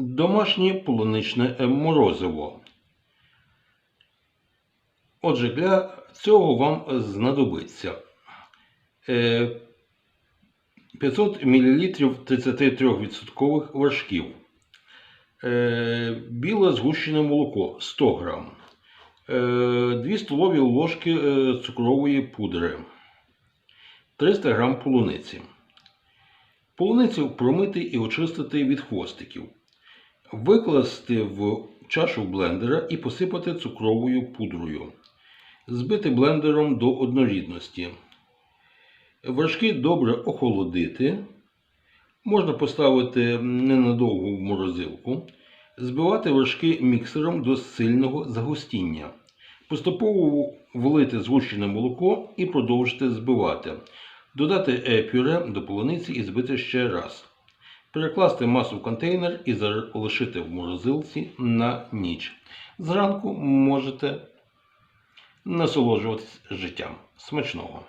домашнє полуничне морозиво. Отже, для цього вам знадобиться е, 500 мл 33% вершків, е, біле згущене молоко 100 г, 2 столові ложки е, цукрової пудри, 300 г полуниці. Полуницю промити і очистити від хвостиків. Викласти в чашу блендера і посипати цукровою пудрою. Збити блендером до однорідності. Вершки добре охолодити. Можна поставити ненадовго в морозилку. Збивати вершки міксером до сильного загустіння. Поступово влити згущене молоко і продовжити збивати. Додати пюре до полуниці і збити ще раз. Перекласти масу в контейнер і залишити в морозилці на ніч. Зранку можете насолоджуватись життям. Смачного!